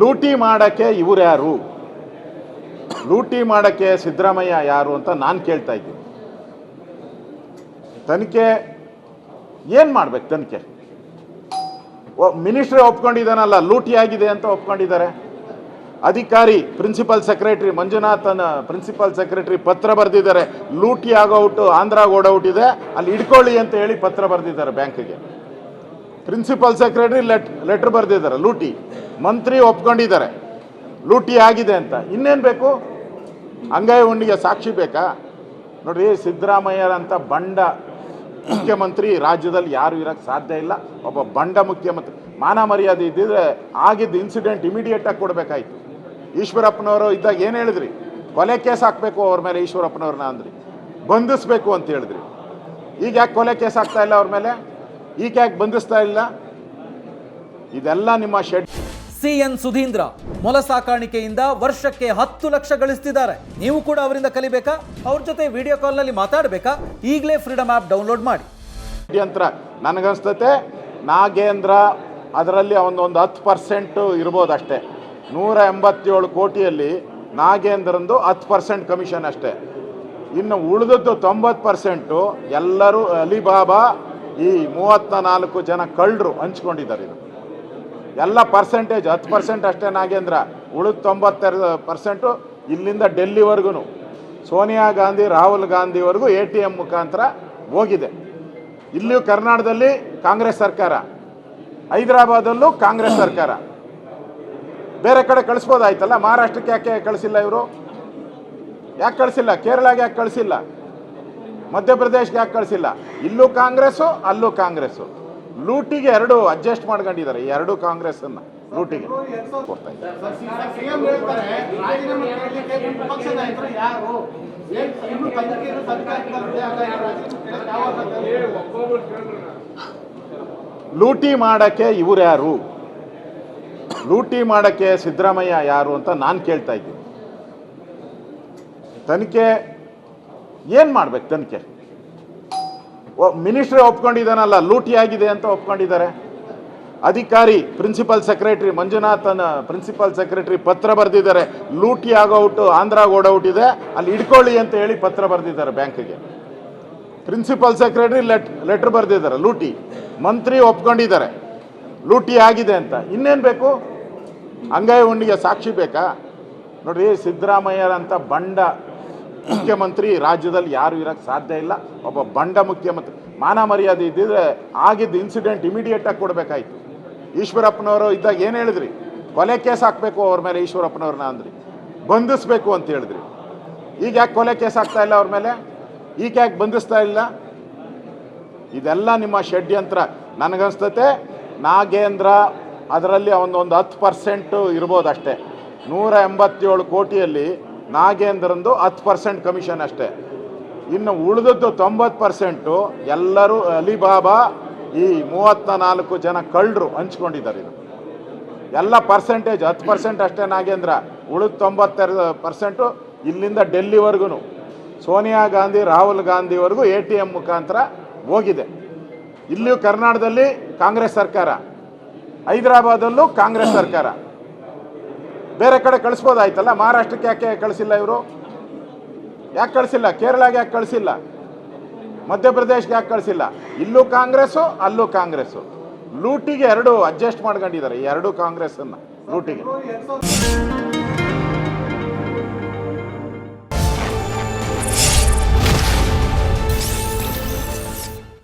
ಲೂಟಿ ಮಾಡಕ್ಕೆ ಇವ್ರು ಯಾರು? ಲೂಟಿ ಮಾಡಕ್ಕೆ ಸಿದ್ದರಾಮಯ್ಯ ಯಾರು ಅಂತ ನಾನು ಕೇಳ್ತಾ ಇದ್ದೀನಿ. ತನಿಖೆ ಏನು ಮಾಡ್ಬೇಕು ತನಿಖೆ? ಮಿನಿಸ್ಟ್ರಿ ಒಪ್ಕೊಂಡಿದ್ದಾನಲ್ಲ, ಲೂಟಿ ಆಗಿದೆ ಅಂತ ಒಪ್ಕೊಂಡಿದ್ದಾರೆ. ಅಧಿಕಾರಿ ಪ್ರಿನ್ಸಿಪಲ್ ಸೆಕ್ರೆಟರಿ ಮಂಜುನಾಥನ ಪ್ರಿನ್ಸಿಪಲ್ ಸೆಕ್ರೆಟರಿ ಪತ್ರ ಬರೆದಿದ್ದಾರೆ. ಲೂಟಿ ಆಗೋಔಟು ಆಂಧ್ರ ಓಡೌಟ್ ಇದೆ. ಅಲ್ಲಿ ಇಟ್ಕೊಳ್ಳಿ ಅಂತ ಹೇಳಿ ಪತ್ರ ಬರೆದಿದ್ದಾರೆ ಬ್ಯಾಂಕಿಗೆ ಪ್ರಿನ್ಸಿಪಲ್ ಸೆಕ್ರೆಟರಿ ಲೆಟ್ ಲೆಟ್ರ್ ಬರೆದಿದ್ದಾರೆ, ಲೂಟಿ. ಮಂತ್ರಿ ಒಪ್ಕೊಂಡಿದ್ದಾರೆ. ಲೂಟಿ ಆಗಿದೆ ಅಂತ. ಇನ್ನೇನು ಬೇಕು? ಅಂಗಾಯ ಹುಣ್ಣಿಗೆ ಸಾಕ್ಷಿ ಬೇಕಾ? ನೋಡ್ರಿ ಸಿದ್ದರಾಮಯ್ಯರಂಥ ಬಂಡ ಮುಖ್ಯಮಂತ್ರಿ ರಾಜ್ಯದಲ್ಲಿ ಯಾರು ಇರೋಕ್ಕೆ ಸಾಧ್ಯ ಇಲ್ಲ. ಒಬ್ಬ ಬಂಡ ಮುಖ್ಯಮಂತ್ರಿ. ಮಾನ ಮರ್ಯಾದೆ ಇದ್ದಿದ್ರೆ ಆಗಿದ್ದ ಇನ್ಸಿಡೆಂಟ್ ಇಮಿಡಿಯೇಟಾಗಿ ಕೊಡಬೇಕಾಯ್ತು. ಈಶ್ವರಪ್ಪನವರು ಇದ್ದಾಗ ಏನು ಹೇಳಿದ್ರಿ? ಕೊಲೆ ಕೇಸ್ ಹಾಕಬೇಕು ಅವ್ರ ಮೇಲೆ ಈಶ್ವರಪ್ಪನವ್ರನ್ನ ಅಂದ್ರಿ. ಬಂಧಿಸ್ಬೇಕು ಅಂತ ಹೇಳಿದ್ರಿ. ಈಗ ಯಾಕೆ ಕೊಲೆ ಕೇಸ್ ಆಗ್ತಾ ಇಲ್ಲ ಅವ್ರ ಮೇಲೆ? ಈಗ ಯಾಕೆ ಬಂಧಿಸ್ತಾ ಇಲ್ಲ? ಇದೆಲ್ಲ ನಿಮ್ಮ ಶೆಡ್ ಸಿ ಎನ್ ಸುಧೀಂದ್ರ ಮೊಲ ಸಾಕಾಣಿಕೆಯಿಂದ ವರ್ಷಕ್ಕೆ ಹತ್ತು ಲಕ್ಷ ಗಳಿಸ್ತಿದ್ದಾರೆ. ನೀವು ಕೂಡ ಅವರಿಂದ ಕಲಿಬೇಕಾ? ಅವ್ರ ಜೊತೆ ವಿಡಿಯೋ ಕಾಲ್ನಲ್ಲಿ ಮಾತಾಡಬೇಕಾ? ಈಗಲೇ ಫ್ರೀಡಮ್ ಆ್ಯಪ್ ಡೌನ್ಲೋಡ್ ಮಾಡಿ. ಯಂತ್ರ ನನಗನ್ಸ್ತತೆ ನಾಗೇಂದ್ರ ಅದರಲ್ಲಿ ಅವನೊಂದು ಹತ್ತು ಪರ್ಸೆಂಟು ಇರ್ಬೋದು ಅಷ್ಟೇ ನೂರ ಎಂಬತ್ತೇಳು ಕೋಟಿಯಲ್ಲಿ ನಾಗೇಂದ್ರಂದು ಹತ್ತು ಪರ್ಸೆಂಟ್ ಕಮಿಷನ್ ಅಷ್ಟೇ. ಇನ್ನು ಉಳಿದದ್ದು ತೊಂಬತ್ತು ಪರ್ಸೆಂಟು ಎಲ್ಲರೂ ಅಲಿಬಾಬಾ ಈ ಮೂವತ್ತ ನಾಲ್ಕು ಜನ ಕಳ್ಳರು ಹಂಚ್ಕೊಂಡಿದ್ದಾರೆ ಇದು ಎಲ್ಲ ಪರ್ಸೆಂಟೇಜ್ ಹತ್ತು ಪರ್ಸೆಂಟ್ ಅಷ್ಟೇ ನಾಗೇಂದ್ರ. ಉಳಿದ ತೊಂಬತ್ತೆರಡು ಪರ್ಸೆಂಟು ಇಲ್ಲಿಂದ ಡೆಲ್ಲಿವರೆಗೂ ಸೋನಿಯಾ ಗಾಂಧಿ, ರಾಹುಲ್ ಗಾಂಧಿವರೆಗೂ ಎ ಟಿ ಎಂ ಮುಖಾಂತರ ಹೋಗಿದೆ. ಇಲ್ಲಿಯೂ ಕರ್ನಾಟಕದಲ್ಲಿ ಕಾಂಗ್ರೆಸ್ ಸರ್ಕಾರ. ಹೈದರಾಬಾದಲ್ಲೂ ಕಾಂಗ್ರೆಸ್ ಸರ್ಕಾರ. ಬೇರೆ ಕಡೆ ಕಳಿಸ್ಬೋದಾಯ್ತಲ್ಲ? ಮಹಾರಾಷ್ಟ್ರಕ್ಕೆ ಯಾಕೆ ಕಳಿಸಿಲ್ಲ ಇವರು? ಯಾಕೆ ಕಳಿಸಿಲ್ಲ? ಕೇರಳಗೆ ಯಾಕೆ ಕಳಿಸಿಲ್ಲ? ಮಧ್ಯಪ್ರದೇಶ್ಗೆ ಯಾಕೆ ಕಳಿಸಿಲ್ಲ? ಇಲ್ಲೂ ಕಾಂಗ್ರೆಸ್ಸು ಅಲ್ಲೂ ಕಾಂಗ್ರೆಸ್ಸು. ಲೂಟಿಗೆ ಎರಡು ಅಡ್ಜಸ್ಟ್ ಮಾಡ್ಕೊಂಡಿದ್ದಾರೆ ಈ ಎರಡು ಕಾಂಗ್ರೆಸ್ಸನ್ನು ಲೂಟಿಗೆ. ಕೊಡ್ತಾ ಇದ್ದಾರೆ. ಲೂಟಿ ಮಾಡಕ್ಕೆ ಇವ್ರು ಯಾರು? ಲೂಟಿ ಮಾಡೋಕ್ಕೆ ಸಿದ್ದರಾಮಯ್ಯ ಯಾರು ಅಂತ ನಾನು ಕೇಳ್ತಾ ಇದ್ದೀನಿ. ತನಿಖೆ ಏನು ಮಾಡ್ಬೇಕು ತನಿಖೆ? ಮಿನಿಸ್ಟ್ರಿ ಒಪ್ಕೊಂಡಿದ್ದಾನಲ್ಲ, ಲೂಟಿ ಆಗಿದೆ ಅಂತ ಒಪ್ಕೊಂಡಿದ್ದಾರೆ. ಅಧಿಕಾರಿ, ಪ್ರಿನ್ಸಿಪಲ್ ಸೆಕ್ರೆಟರಿ ಮಂಜುನಾಥನ ಪ್ರಿನ್ಸಿಪಲ್ ಸೆಕ್ರೆಟರಿ ಪತ್ರ ಬರೆದಿದ್ದಾರೆ. ಲೂಟಿ ಆಗೋಔಟು ಆಂಧ್ರ ಓಡೌಟ್ ಇದೆ. ಅಲ್ಲಿ ಇಟ್ಕೊಳ್ಳಿ ಅಂತ ಹೇಳಿ ಪತ್ರ ಬರೆದಿದ್ದಾರೆ ಬ್ಯಾಂಕಿಗೆ. ಪ್ರಿನ್ಸಿಪಲ್ ಸೆಕ್ರೆಟರಿ ಲೆಟ್, ಲೆಟ್ರ್ ಬರೆದಿದ್ದಾರೆ, ಲೂಟಿ. ಮಂತ್ರಿ ಒಪ್ಕೊಂಡಿದ್ದಾರೆ. ಲೂಟಿ ಆಗಿದೆ ಅಂತ. ಇನ್ನೇನು ಬೇಕು? ಅಂಗೈ ಉಂಡಿಗೆ ಸಾಕ್ಷಿ ಬೇಕಾ? ನೋಡ್ರಿ ಸಿದ್ದರಾಮಯ್ಯರಂಥ ಬಂಡ ಮುಖ್ಯಮಂತ್ರಿ ರಾಜ್ಯದಲ್ಲಿ ಯಾರು ಇರೋಕ್ಕೆ ಸಾಧ್ಯ ಇಲ್ಲ. ಒಬ್ಬ ಬಂಡ ಮುಖ್ಯಮಂತ್ರಿ. ಮಾನ ಮರ್ಯಾದೆ ಇದ್ದಿದ್ರೆ ಆಗಿದ್ದ ಇನ್ಸಿಡೆಂಟ್ ಇಮಿಡಿಯೇಟಾಗಿ ಕೊಡಬೇಕಾಯ್ತು. ಈಶ್ವರಪ್ಪನವರು ಇದ್ದಾಗ ಏನು ಹೇಳಿದ್ರಿ? ಕೊಲೆ ಕೇಸ್ ಹಾಕಬೇಕು ಅವ್ರ ಮೇಲೆ ಈಶ್ವರಪ್ಪನವ್ರನ್ನ ಅಂದ್ರಿ. ಬಂಧಿಸ್ಬೇಕು ಅಂತ ಹೇಳಿದ್ರಿ. ಈಗ ಯಾಕೆ ಕೊಲೆ ಕೇಸ್ ಆಗ್ತಾ ಇಲ್ಲ ಅವ್ರ ಮೇಲೆ? ಈಗ ಯಾಕೆ ಬಂಧಿಸ್ತಾ ಇಲ್ಲ? ಇದೆಲ್ಲ ನಿಮ್ಮ ಷಡ್ಯಂತ್ರ. ನನಗನ್ಸ್ತತೆ ನಾಗೇಂದ್ರ ಅದರಲ್ಲಿ ಅವನೊಂದು ಹತ್ತು ಪರ್ಸೆಂಟು ಇರ್ಬೋದು ಅಷ್ಟೇ ನೂರ ಎಂಬತ್ತೇಳು ಕೋಟಿಯಲ್ಲಿ ನಾಗೇಂದ್ರಂದು ಹತ್ತು ಪರ್ಸೆಂಟ್ ಕಮಿಷನ್ ಅಷ್ಟೇ. ಇನ್ನು ಉಳಿದದ್ದು ತೊಂಬತ್ತು ಪರ್ಸೆಂಟು ಎಲ್ಲರೂ ಅಲಿಬಾಬಾ ಈ ಮೂವತ್ತ ನಾಲ್ಕು ಜನ ಕಳ್ಳರು ಹಂಚ್ಕೊಂಡಿದ್ದಾರೆ ಇದು ಎಲ್ಲ ಪರ್ಸೆಂಟೇಜ್ ಹತ್ತು ಪರ್ಸೆಂಟ್ ಅಷ್ಟೇ ನಾಗೇಂದ್ರ. ಉಳಿದ ತೊಂಬತ್ತೆರಡು ಪರ್ಸೆಂಟು ಇಲ್ಲಿಂದ ಡೆಲ್ಲಿವರೆಗೂ ಸೋನಿಯಾ ಗಾಂಧಿ, ರಾಹುಲ್ ಗಾಂಧಿವರೆಗೂ ಎ ಟಿ ಎಂ ಮುಖಾಂತರ ಹೋಗಿದೆ. ಇಲ್ಲಿಯೂ ಕರ್ನಾಟಕದಲ್ಲಿ ಕಾಂಗ್ರೆಸ್ ಸರ್ಕಾರ. ಹೈದರಾಬಾದಲ್ಲೂ ಕಾಂಗ್ರೆಸ್ ಸರ್ಕಾರ. ಬೇರೆ ಕಡೆ ಕಳಿಸ್ಬೋದಾಯ್ತಲ್ಲ? ಮಹಾರಾಷ್ಟ್ರಕ್ಕೆ ಯಾಕೆ ಕಳಿಸಿಲ್ಲ ಇವರು? ಯಾಕೆ ಕಳಿಸಿಲ್ಲ? ಕೇರಳಗೆ ಯಾಕೆ ಕಳಿಸಿಲ್ಲ? ಮಧ್ಯಪ್ರದೇಶ್ಗೆ ಯಾಕೆ ಕಳಿಸಿಲ್ಲ? ಇಲ್ಲೂ ಕಾಂಗ್ರೆಸ್ಸು, ಅಲ್ಲೂ ಕಾಂಗ್ರೆಸ್ಸು. ಲೂಟಿಗೆ ಎರಡು ಅಡ್ಜಸ್ಟ್ ಮಾಡ್ಕೊಂಡಿದ್ದಾರೆ ಎರಡು ಕಾಂಗ್ರೆಸ್ಸನ್ನು, ಲೂಟಿಗೆ.